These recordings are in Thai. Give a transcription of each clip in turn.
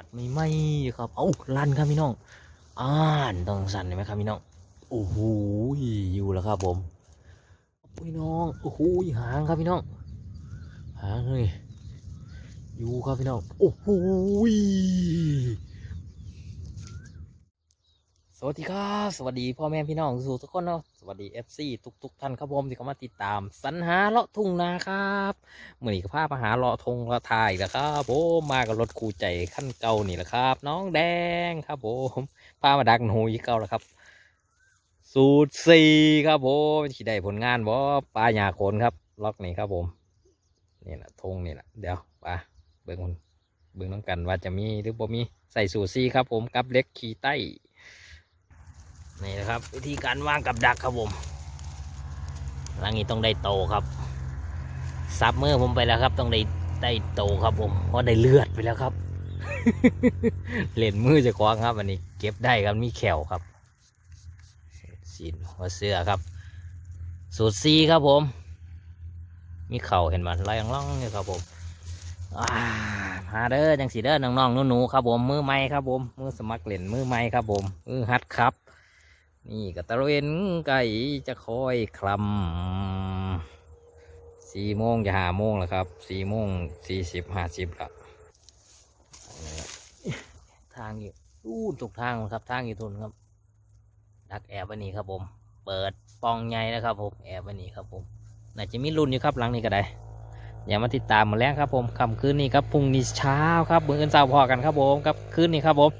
กัดไม่ไหมครับ เอ้าลั่นครับพี่น้องอ่านต้องสั่นเห็นไหมครับพี่น้องโอ้โหอยู่แล้วครับผมพี่น้องโอ้โหหางครับพี่น้องหางเลยอยู่ครับพี่น้องโอ้โห สวัสดีครับสวัสดีพ่อแม่พี่น้องสู่ทุกคนเนาะสวัสดี FC ทุกทุกๆท่านครับผมที่เข้ามาติดตามสรรหาเลาะทุ่งนาครับเมื่อนี้ก็พามาหาเลาะทงเลาะทายแล้วครับผมมากับรถคู่ใจขั้นเก่านี่แหละครับ น้องแดงครับผมพามาดักหนูอีกเก่าแล้วครับ สูตรสี่ครับผมที่ได้ผลงานบ่ปลาหยาโคนครับ ล็อกนี่ครับผมนี่แหละทงนี่แหละเดี๋ยวปลาเบิ่งคนเบิ่งน้องกันว่าจะมีหรือบ่มีใส่สูตรสี่ครับผมกับเล็กขี่ใต้ นี่นะครับ วิธีการวางกับดักครับผมหลังนี้ต้องได้โตครับซับมือผมไปแล้วครับ ต้องได้ได้โตครับผมเพราะได้เลือดไปแล้วครับ เล่นมือจะคว้างครับ อันนี้ เก็บได้ครับมีแขวครับสีนหัวเสื้อครับ สูตรซีครับผม มีเข่าเห็นมันลอยล่องเนี่ยครับผมอ่ามาเด้อจังสีเด้อน้องๆหนูๆครับผมมือใหม่ครับผมมือสมัครเล่นมือใหม่ครับผมมือฮัดครับ นี่ก็ตะเวนไก่จะคอยคลำสี่โมงจะหาโมงแล้วครับสี่โมงสี่สิบห้าสิบครับทางอยู่ตู้ถูกทางครับทางอยู่ทุนครับ ดักแอบวันนี้ครับผม เปิดปองใหญ่นะครับผมแอบวันนี้ครับผมน่าจะมีรุ่นอยู่ครับหลังนี้ก็ได้อย่ามาติดตามมาแล้วครับผมค่ำคืนนี้ครับพรุ่งนี้เช้าครับเมื่อคืนเช้าพอกันครับผมครับคืนนี้ครับผม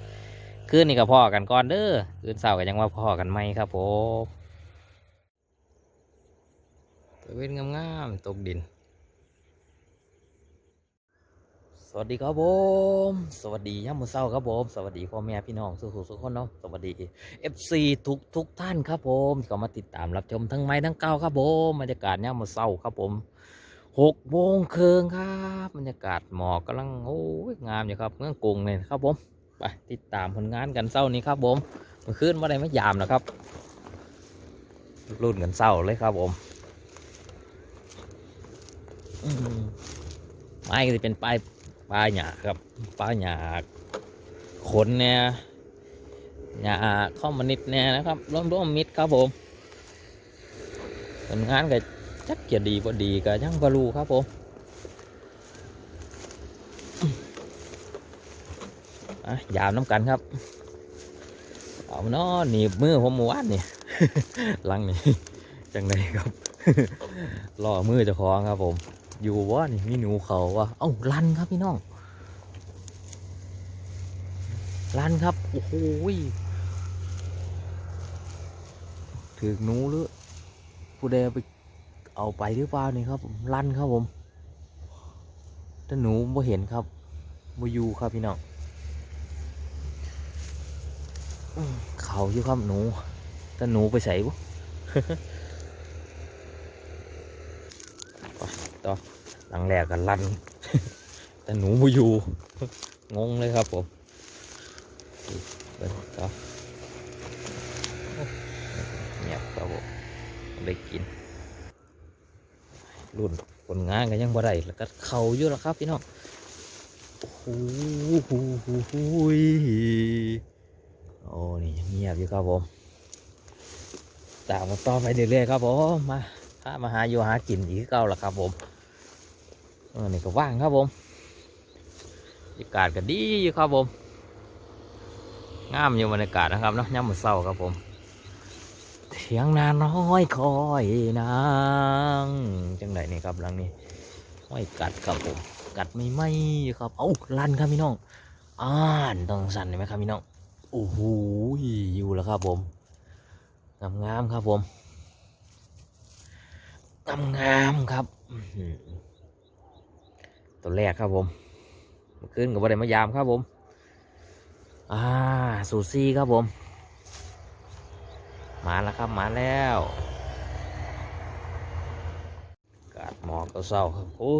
คืนนี้ก็พ่อกันก่อนเด้อคืนเสาร์ก็ยังว่าพ่อกันไหมครับผมตะเวนงามๆตกดิน สวัสดีครับผม สวัสดีย่ามมือเศร้าครับผม สวัสดีพ่อแม่พี่น้องสุขสุขคนเนาะสวัสดี FC ทุกทุกท่านครับผมที่ก็มาติดตามรับชมทั้งไม้ทั้งเก้าครับผมบรรยากาศย่ามมือเศร้าครับผมหกโมงครึ่งครับบรรยากาศหมอกกำลังโอ้ยงามอยู่ครับเมืองกรุงเลยครับผม ไปติดตามผลงานกันเศร้านี้ครับผมมื่อคืนว่าได้ไม่ยามนะครับรุ่นกันเศร้าเลยครับผมไม้ก็จะเป็นปลายปลายหยาครับปลายหยาขนเนี่ยหยาข้อมนิดเนี่ยนะครับร่วมร่วมมิดครับผมผลงานก็จักจะดีบ่ดีก็ยังบ่รู้ครับผม อะ ยาวน้ำกันครับ เอาเนาะหนีบมือผมมือวานนี่ลังนี่จังไดครับล่อมือจะคล้องครับผม อยู่ว่านี่มีหนูเขาว่ะเอ้าลันครับพี่น้องลันครับโอ้โหถือหนูหรือผู้ใดไปเอาไปหรือเปล่านี่ครับลันครับผมแต่หนูบ่เห็นครับบ่อยู่ครับพี่น้อง เขาอยู่ครับหนูแต่หนูไปใส่บุต่อหลังแรกกันลัน แต่หนูไมาอยู่ งงเลยครับผมไปต่อเงียบครับผมได้กิน รุ่นผลงานกันยังบ่ได้แล้วก็เขาอยู่แล้วครับพี่น้องโอ้โห โอ้นี่ยังเงียบอยู่ครับผมตามมาต่อไปเรื่อยๆครับผมมาถ้ามาหาอยู่หากินอีกเก่าละครับผมเออนี่ก็ว่างครับผมบรรยากาศก็ดีอยู่ครับผมงามอยู่บรรยากาศนะครับเนาะย่ำมือเศร้าครับผมเถียงนาน้อยคอยนางจังไดนี่ครับหลังนี้ห้อยกัดครับผม กัดไม่ไหมครับ เอ้าลั่นครับพี่น้องอ่านต้องสั่นเห็นไหมครับพี่น้อง โอ้โหอยู่แล้วครับผมงามงามๆครับผมงามงามๆครับตัวแรกครับผมเมื่อคืนกับวันไดมายามครับผม อ่าสูซี่ครับผม มาแล้วครับมาแล้วกาดหมอกก็เศร้าครับโอ้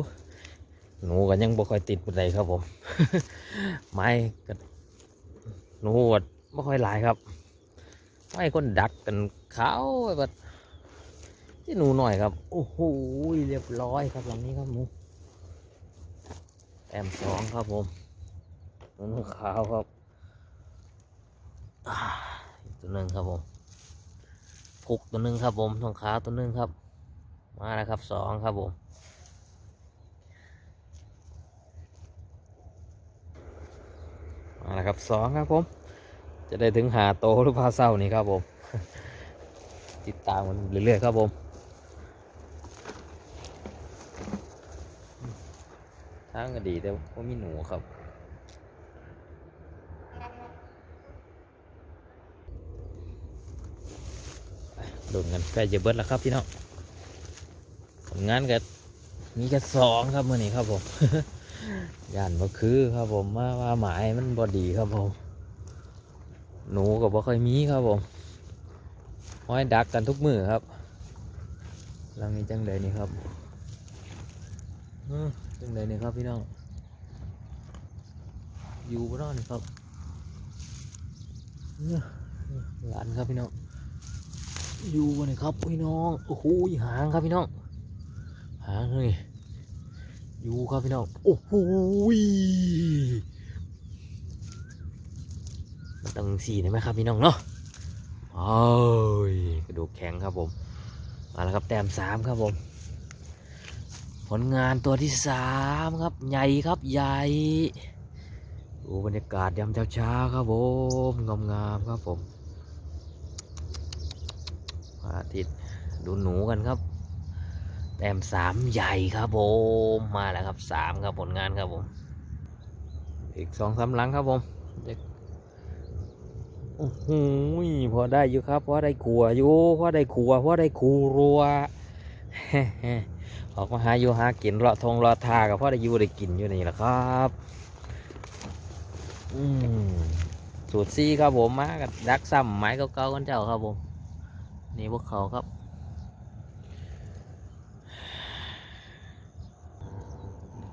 หนูกันยังบ่ค่อยติดปันใดครับผม ไม้ก็ หนูวดไม่ค่อยหลายครับ ไม่คนดักกันเขาแบบที่หนูหน่อยครับ โอ้โหเรียบร้อยครับหลังนี้ครับหนูแอมสองครับผมหนูขาวครับตัวหนึ่งครับผมพุกตัวหนึ่งครับผมทองขาวตัวหนึ่งครับ มาแล้วครับสองครับผม มาแล้วครับสองครับผม จะได้ถึงหาโตหรือพาเศร้านี่ครับผม ติดตามมันเรื่อยๆครับผมทางก็ดีแต่ว่ามีหนูครับโดนกันใกล้จะเบิดแล้วครับพี่น้องผลงานก็มีแค่สองครับเมื่อนี้ครับผม ย่านบ่คือครับผมว่าว่าหมายมันบอดีครับผม หนูก็บ่ค่อยมีครับผมห้อยดักกันทุกมือครับลังนี้จังใดนี่ครับจังใดนี่ครับพี่น้อง อยู่บ่นอนนี่ครับหลานครับพี่น้อง อยู่บ่นี่ครับพี่น้อง โอ้โหหางครับพี่น้อง หางนี่ อยู่ครับพี่น้อง โอ้โหมันตั้งสี่ได้ไหมครับพี่น้องเนาะโอ้ยกระดูกแข็งครับผม มาแล้วครับแต้มสามครับผม ผลงานตัวที่สามครับ ใหญ่ครับใหญ่ดูบรรยากาศยามเช้าๆครับผมงามๆครับผมอาทิตย์ดูหนูกันครับ แต้มสามใหญ่ครับผมมาแล้วครับสามครับผลงานครับผม อีกสองสามหลังครับผมเด็กโอ้โหพอได้อยู่ครับพอได้ขัวอยู่พอได้ขัวพอได้คูรัวออกมาหาอยู่หากินเลาะทงเลาะทากับพ่อได้อยู่ได้กินอยู่นี่แหละครับอืมสูตรซีครับผมมากับดักซ้ำไม้เก่าๆกันเจ้าครับผม นี่พวกเขาครับ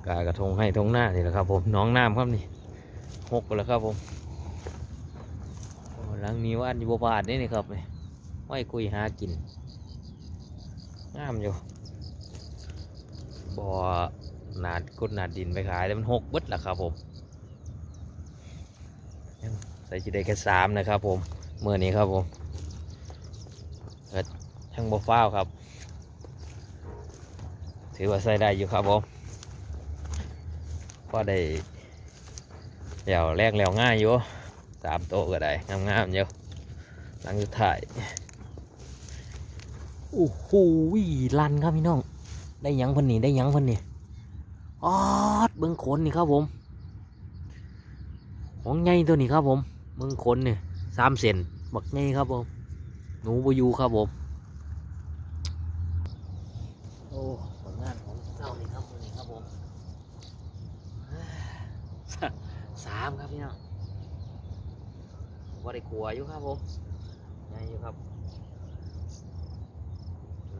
กากระทงให้ทงหน้านี่แหละครับผมน้องน้ำครับนี่หกแล้วครับผมโอ้หลังนี้ว่าอันอยู่บาดนี่นี่ครับนี่ไว้คุยหากินงามอยู่บ่อหนาดกดหนาดดินไปขายแต่มันหกเบิดแหละครับผมใส่จีได้แค่สามนะครับผมเมื่อนี้ครับผมทั้งบ่ฟ้าวครับ ถือว่าใส่ได้อยู่ครับผม ก็ได้เหลี่ยวแรกเหลี่ยวง่ายอยู่สามโต๊ะก็ได้งามๆอยู่หลังสุดท้ายโอ้โหลันครับพี่น้อง ได้ยังพันนี่ได้ยังพันนี่ออดเบิ้งขนนี่ครับผม ของไงตัวนี้ครับผมเบิ้งขนนี่สามเซนบักไงครับผม หนูบอยูครับผม โอ้ผลงานของเจ้านี่ครับมือนี่ครับผม สามครับพี่น้องว่าได้ขัวอยู่ครับผมไงอยู่ครับ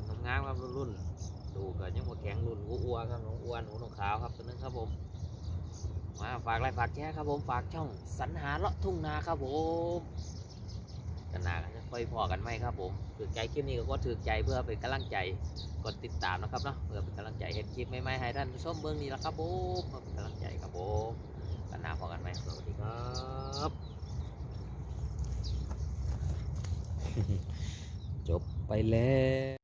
น้ำงามครับรุ่นๆดูก็ยังบ่แข็งรุ่นอ้วนครับน้องอ้วนหนูน้องขาวครับตัวนึงครับผมมาฝากไลค์ฝากแชร์ครับผมฝากช่องสรรหาเลาะทุ่งนาครับผมกันหนากันจะค่อยพอกันไหมครับผมถือใจคลิปนี้ก็ถือใจเพื่อเป็นกำลังใจกดติดตามนะครับเนาะเพื่อเป็นกำลังใจเห็นคลิปใหม่ๆให้ท่านผู้ชมเบื้องนี้แหละครับผมเพื่อเป็นกำลังใจครับผม กันนาพอกันไหมสวัสดีครับ จบไปแล้ว